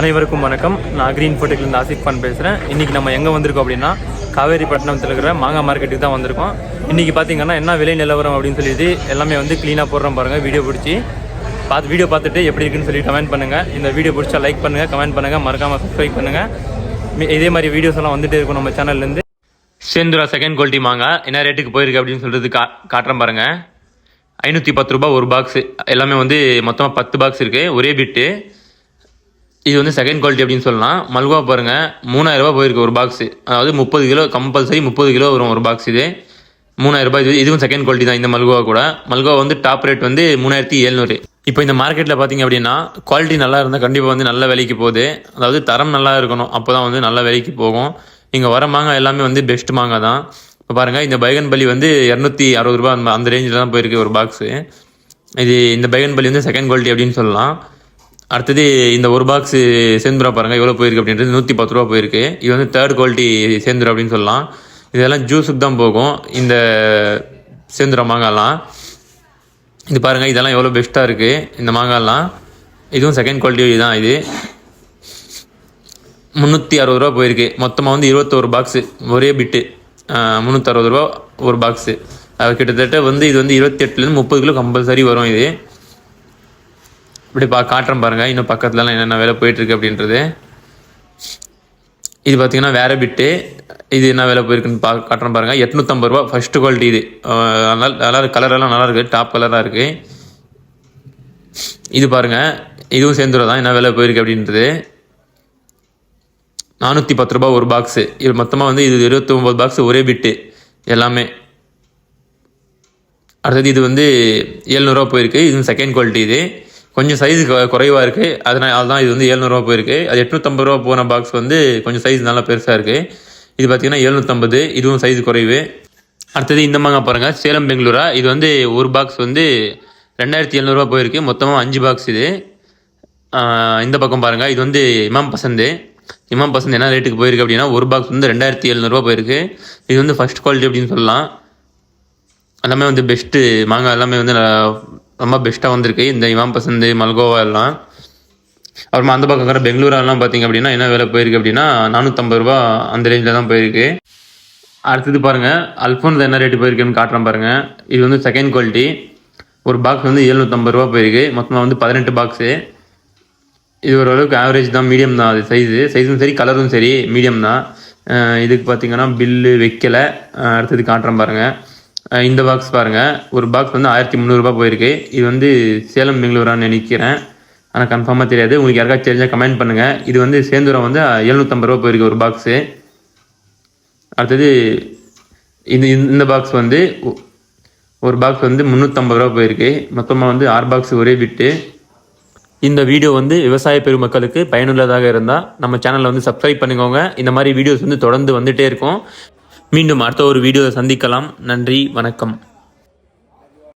அனைவருக்கும் வணக்கம். நான் க்ரீன் ஃபோட்டோக்கிலேருந்து ஆசிஃப் கான் பேசுகிறேன் இன்றைக்கி நம்ம எங்கே வந்திருக்கோம் அப்படின்னா காவேரிப்பட்டினத்தில் இருக்கிற மாங்காய் மார்க்கெட்டுக்கு தான் வந்திருக்கோம். இன்றைக்கி பார்த்தீங்கன்னா என்ன விலை நிலவரம் அப்படின்னு சொல்லிட்டு எல்லாமே வந்து க்ளீனாக போடுறோம் பாருங்கள் வீடியோ பிடிச்சி. பார்த்து வீடியோ பார்த்துட்டு எப்படி இருக்குன்னு சொல்லி கமெண்ட் பண்ணுங்கள் இந்த வீடியோ பிடிச்சா லைக் பண்ணுங்கள் கமெண்ட் பண்ணுங்கள் மறக்காமல் சப்ஸ்கிரைப் பண்ணுங்கள் இதே மாதிரி வீடியோஸ் எல்லாம் வந்துட்டே இருக்கும் நம்ம சேனல்லேருந்து சேந்துரா செகண்ட் குவாலிட்டி மாங்காய் என்ன ரேட்டுக்கு போயிருக்கு அப்படின்னு சொல்கிறது கா காட்டுறேன் பாருங்கள் ஐநூற்றி பத்து ரூபா ஒரு பாக்ஸு எல்லாமே வந்து மொத்தமாக பத்து பாக்ஸ் இருக்குது ஒரே பிட்டு இது வந்து செகண்ட் குவாலிட்டி அப்படின்னு சொல்லலாம். மல்கோவா பாருங்கள் மூணாயிரம் ரூபாய் போயிருக்கு ஒரு பாக்ஸு அதாவது முப்பது கிலோ கம்பல்சரி முப்பது கிலோ வரும் ஒரு பாக்ஸ் இது. மூணாயிரம் ரூபாய் இது இதுவும் செகண்ட் குவாலிட்டி தான் இந்த மல்கோவா கூட. மல்கோவா வந்து டாப் ரேட் வந்து மூணாயிரத்தி எழுநூறு. இப்போ இந்த மார்க்கெட்டில் பார்த்தீங்க அப்படின்னா குவாலிட்டி நல்லா இருந்தால் கண்டிப்பாக வந்து நல்ல விலைக்கு போகுது. அதாவது தரம் நல்லா இருக்கணும். அப்போ தான் வந்து நல்ல விலைக்கு போகும். இங்கே வர மாங்காய் எல்லாமே வந்து பெஸ்ட் மாங்காய் தான். இப்போ பாருங்கள் இந்த பைகன் பலி வந்து இரநூத்தி அறுபது ரூபா அந்த அந்த ரேஞ்சில் தான் போயிருக்கு ஒரு பாக்ஸு இது இந்த பைகன் பள்ளி வந்து செகண்ட் குவாலிட்டி அப்படின்னு சொல்லலாம். அடுத்தது இந்த ஒரு பாக்ஸ் சேந்துரா பாருங்கள் எவ்வளோ போயிருக்கு அப்படின்றது. நூற்றி பத்து ரூபா போயிருக்கு. இது வந்து தேர்ட் குவாலிட்டி சேந்துரா அப்படின்னு சொல்லலாம். இதெல்லாம் ஜூஸுக்கு தான் போகும். இந்த சேந்துரா மாங்காய்லாம். இது பாருங்கள் இதெல்லாம் எவ்வளோ பெஸ்ட்டாக இருக்குது இந்த மாங்காய்லாம். இதுவும் செகண்ட் குவாலிட்டி தான் இது. முந்நூற்றி அறுபது ரூபா போயிருக்கு. மொத்தமாக வந்து இருபத்தோரு பாக்ஸு ஒரே பிட்டு முந்நூற்றி அறுபது ரூபா ஒரு பாக்ஸு அது கிட்டத்தட்ட வந்து இது வந்து இருபத்தெட்டுலேருந்து முப்பது கிலோ கம்பல்சரி வரும் இது. இப்படி பா காட்டுறேன் பாருங்கள் இன்னும் பக்கத்துலலாம் என்னென்ன வேலை போயிட்டுருக்கு அப்படின்றது. இது பார்த்தீங்கன்னா வேற பிட்டு. இது என்ன வேலை போயிருக்குன்னு பா காட்டுறேன் பாருங்கள் எட்நூற்றம்பது ரூபா ஃபஸ்ட்டு குவாலிட்டி இது. நல்லா நல்லா கலரெல்லாம் நல்லா இருக்குது டாப் கலராக இருக்குது இது பாருங்கள் இதுவும் சேர்ந்துடும் தான். என்ன வேலை போயிருக்கு அப்படின்றது. நானூற்றி பத்து ரூபா ஒரு பாக்ஸு இது மொத்தமாக வந்து இது இருபத்தி ஒம்பது பாக்ஸ் ஒரே பிட்டு. எல்லாமே. அடுத்தது இது வந்து ஏழ்நூறுவா போயிருக்கு. இது செகண்ட் குவாலிட்டி இது. கொஞ்சம் சைஸ் குறைவாக இருக்குது அதனால் அதுதான் இது வந்து ஏழ்நூறுவா போயிருக்கு. அது எட்நூற்றம்பது ரூபா போன பாக்ஸ் வந்து கொஞ்சம் சைஸ் நல்லா பெருசாக இருக்குது இது பார்த்திங்கன்னா எழுநூற்றம்பது இதுவும் சைஸ் குறைவு. அடுத்தது இந்த மாங்காய் பாருங்கள் சேலம் பெங்களூரா. இது வந்து ஒரு பாக்ஸ் வந்து ரெண்டாயிரத்தி எழுநூறுவா போயிருக்கு. மொத்தமாக அஞ்சு பாக்ஸ் இது. இந்த பக்கம் பாருங்கள் இது வந்து இமாம் பசந்து. இமாம் பசந்த் என்ன ரேட்டுக்கு போயிருக்கு அப்படின்னா ஒரு பாக்ஸ் வந்து ரெண்டாயிரத்தி எழுநூறுவா போயிருக்கு. இது வந்து ஃபர்ஸ்ட் குவாலிட்டி அப்படின்னு சொல்லலாம். எல்லாமே வந்து பெஸ்ட்டு மாங்காய் எல்லாமே வந்து நல்லா- ரொம்ப பெஸ்ட்டாக வந்திருக்கு. இந்த இமாம் பசந்து மல்கோவா எல்லாம். அப்புறமா அந்த பக்கம் இருக்கிற பெங்களூரெல்லாம் பார்த்தீங்க அப்படின்னா என்ன விலை போயிருக்கு அப்படின்னா நானூற்றம்பது ரூபா அந்த ரேஞ்சில் தான் போயிருக்கு. அடுத்தது பாருங்கள் அல்ஃபோன்ஸ் என்ன ரேட்டு போயிருக்குன்னு காட்டுறேன் பாருங்கள் இது வந்து செகண்ட் குவாலிட்டி ஒரு பாக்ஸ் வந்து எழுநூற்றம்பது ரூபா போயிருக்கு. மொத்தமாக வந்து பதினெட்டு பாக்ஸு இது ஓரளவுக்கு ஆவரேஜ் தான் மீடியம் தான். அது சைஸு சைஸும் சரி கலரும் சரி மீடியம் தான். இதுக்கு பார்த்தீங்கன்னா பில்லு வைக்கலை. அடுத்தது காட்டுறேன் பாருங்கள் இந்த பாக்ஸ் பாருங்கள் ஒரு பாக்ஸ் வந்து ஆயிரத்தி முந்நூறுரூபா போயிருக்கு. இது வந்து சேலம் பெங்களூரான்னு நினைக்கிறேன். ஆனால் கன்ஃபார்மாக தெரியாது. உங்களுக்கு யாருக்காச்சும் தெரிஞ்சால் கமெண்ட் பண்ணுங்கள் இது வந்து சேந்தூரம் வந்து எழுநூற்றம்பது ரூபா போயிருக்கு ஒரு பாக்ஸு அடுத்தது இது இந்த பாக்ஸ் வந்து ஒரு பாக்ஸ் வந்து முந்நூற்றம்பது ரூபா போயிருக்கு. மொத்தமாக வந்து ஆறு பாக்ஸ் ஒரே விட்டு. இந்த வீடியோ வந்து விவசாய பெருமக்களுக்கு பயனுள்ளதாக இருந்தால் நம்ம சேனலை வந்து சப்ஸ்கிரைப் பண்ணிக்கோங்க. இந்த மாதிரி வீடியோஸ் வந்து தொடர்ந்து வந்துகிட்டே இருக்கும். மீண்டும் அடுத்த ஒரு வீடியோவை சந்திக்கலாம். நன்றி வணக்கம்.